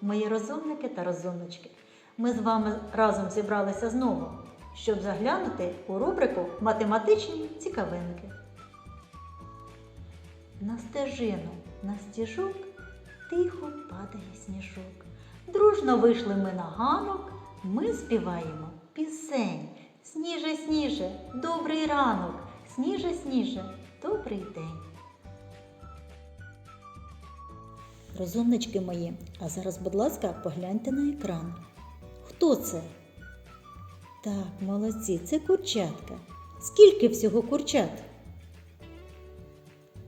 мої розумники та розумнички. Ми з вами разом зібралися знову, щоб заглянути у рубрику Математичні цікавинки. На стежину, на стіжок тихо падає сніжок. Дружно вийшли ми на ганок, ми співаємо пісень. Сніже, сніже, добрий ранок, сніже, сніже, добрий день. Розумнички мої, а зараз, будь ласка, погляньте на екран. Хто це? Так, молодці, це курчатка. Скільки всього курчат?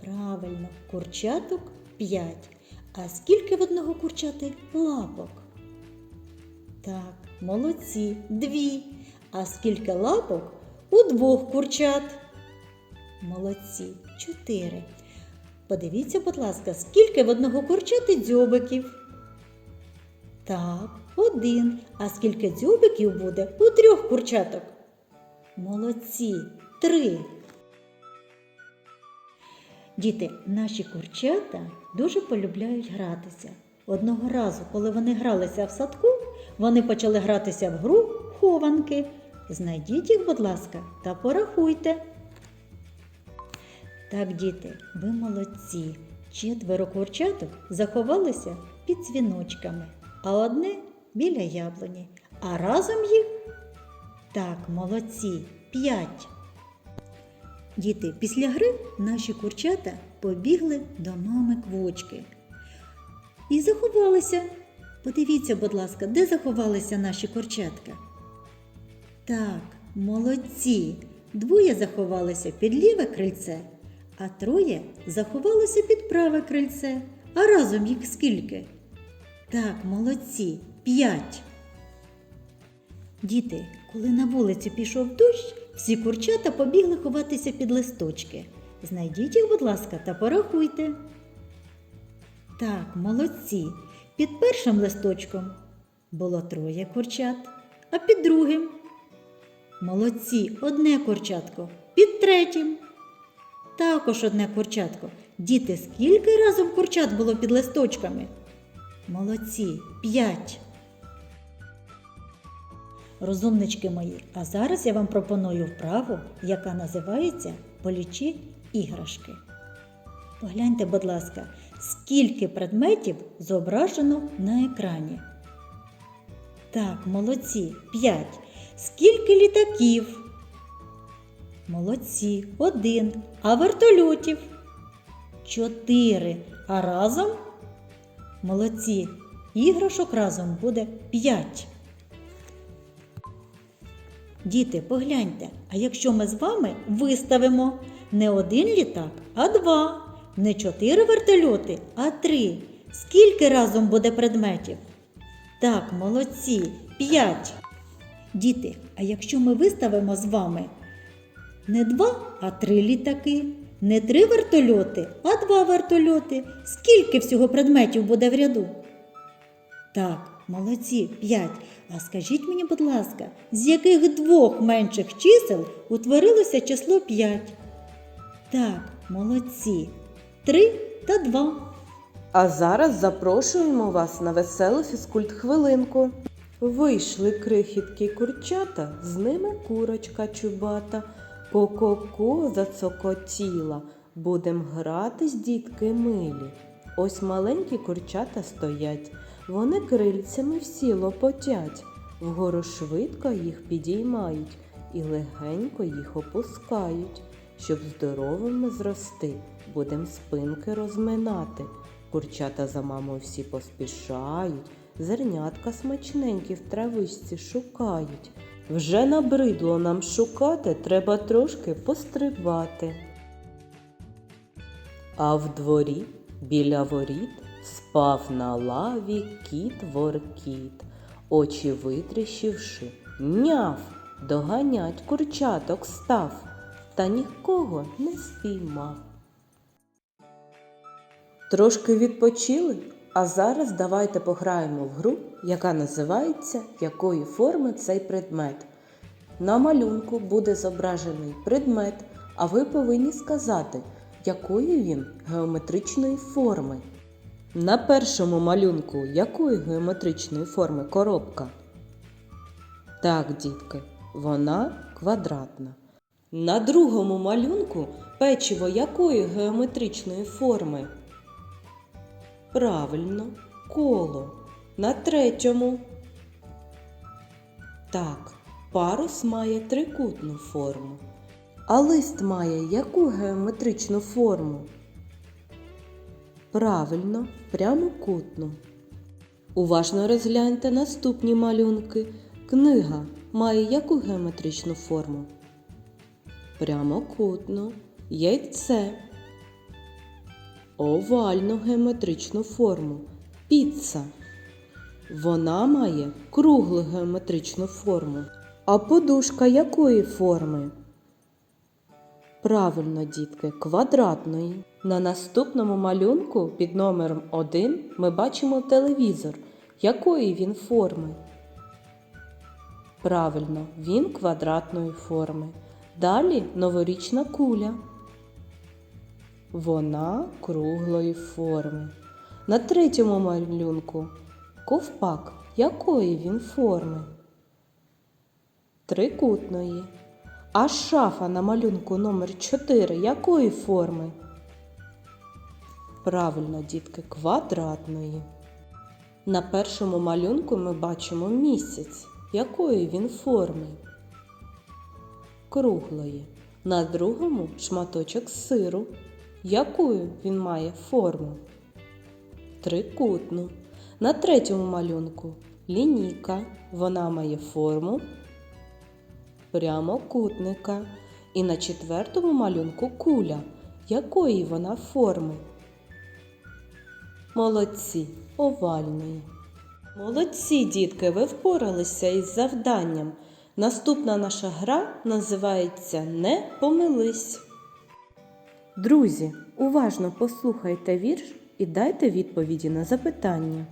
Правильно, курчаток 5. А скільки в одного курчати лапок? Так, молодці, дві. А скільки лапок у двох курчат? Молодці, чотири. Подивіться, будь ласка, скільки в одного курчати дзьобиків? Так, один. А скільки дзьобиків буде у трьох курчаток? Молодці, три. Діти, наші курчата дуже полюбляють гратися. Одного разу, коли вони гралися в садку, вони почали гратися в гру хованки. Знайдіть їх, будь ласка, та порахуйте. Так, діти, ви молодці. Четверо курчаток заховалися під дзвіночками, а одне біля яблуні. А разом їх так, молодці, п'ять. Діти, після гри наші курчата побігли до мами квочки. І заховалися. Подивіться, будь ласка, де заховалися наші курчатка? Так, молодці. Двоє заховалися під ліве крильце, а троє заховалося під праве крильце. А разом їх скільки? Так, молодці, п'ять. Діти, коли на вулиці пішов дощ, всі курчата побігли ховатися під листочки. Знайдіть їх, будь ласка, та порахуйте. Так, молодці. Під першим листочком було троє курчат, а під другим. Молодці, одне курчатко. Під третім. Також одне курчатко. Діти, скільки разом курчат було під листочками? Молодці, п'ять. Розумнички мої, а зараз я вам пропоную вправу, яка називається Полічи іграшки. Погляньте, будь ласка, скільки предметів зображено на екрані. Так, молодці, 5. Скільки літаків? Молодці, один. А вертольотів? Чотири. А разом? Молодці. Іграшок разом буде 5. Діти, погляньте, а якщо ми з вами виставимо не один літак, а два, не чотири вертольоти, а три. Скільки разом буде предметів? Так, молодці, п'ять. Діти, а якщо ми виставимо з вами не два, а три літаки, не три вертольоти, а два вертольоти, скільки всього предметів буде в ряду? Так, молодці, п'ять. А скажіть мені, будь ласка, з яких двох менших чисел утворилося число 5? Так, молодці. Три та два. А зараз запрошуємо вас на веселу фізкульт-хвилинку. Вийшли крихіткі курчата, з ними курочка чубата. Ко-ко-ко зацокотіла. Будем гратись, дітки милі. Ось маленькі курчата стоять. Вони крильцями всі лопотять. Вгору швидко їх підіймають і легенько їх опускають. Щоб здоровими зрости, будем спинки розминати. Курчата за мамою всі поспішають, зернятка смачненькі в травичці шукають. Вже набридло нам шукати, треба трошки пострибати. А в дворі біля воріт спав на лаві кіт воркіт, очі витріщивши, няв, доганять курчаток став, та нікого не спіймав. Трошки відпочили, а зараз давайте пограємо в гру, яка називається Якої форми цей предмет. На малюнку буде зображений предмет, а ви повинні сказати, якої він геометричної форми. На першому малюнку якої геометричної форми коробка? Так, дітки, вона квадратна. На другому малюнку печиво якої геометричної форми? Правильно, коло. На третьому. Так, парус має трикутну форму. А лист має яку геометричну форму? Правильно, прямокутну. Уважно розгляньте наступні малюнки. Книга має яку геометричну форму? Прямокутну. Яйце. Овальну геометричну форму. Піца. Вона має круглу геометричну форму. А подушка якої форми? Правильно, дітки, квадратної. На наступному малюнку під номером 1 ми бачимо телевізор. Якої він форми? Правильно, він квадратної форми. Далі новорічна куля. Вона круглої форми. На третьому малюнку ковпак. Якої він форми? Трикутної. А шафа на малюнку номер 4 якої форми? Правильно, дітки, квадратної. На першому малюнку ми бачимо місяць. Якої він форми? Круглої. На другому шматочок сиру. Якою він має форму? Трикутну. На третьому малюнку лінійка. Вона має форму прямокутника. І на четвертому малюнку куля. Якої вона форми? Молодці, овальної. Молодці, дітки, ви впоралися із завданням. Наступна наша гра називається Не помились. Друзі, уважно послухайте вірш і дайте відповіді на запитання.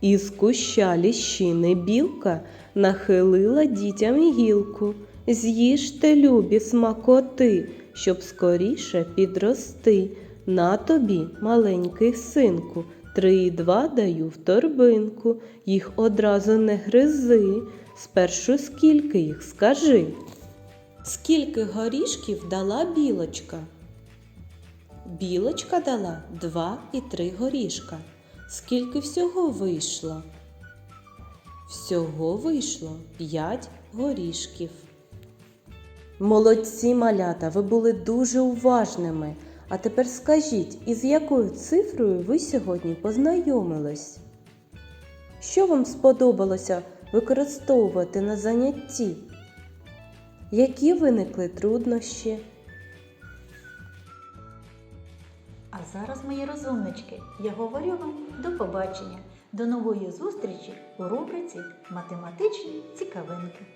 Із куща ліщини білка нахилила дітям гілку. З'їжте, любі смакоти, щоб скоріше підрости. На тобі, маленький синку, три і два даю в торбинку. Їх одразу не гризи. Спершу скільки їх скажи. Скільки горішків дала білочка? Білочка дала два і три горішка. Скільки всього вийшло? Всього вийшло п'ять горішків. Молодці малята, ви були дуже уважними. А тепер скажіть, із якою цифрою ви сьогодні познайомились? Що вам сподобалося використовувати на занятті? Які виникли труднощі? А зараз, мої розумнички, я говорю вам до побачення, до нової зустрічі у рубриці Математичні цікавинки.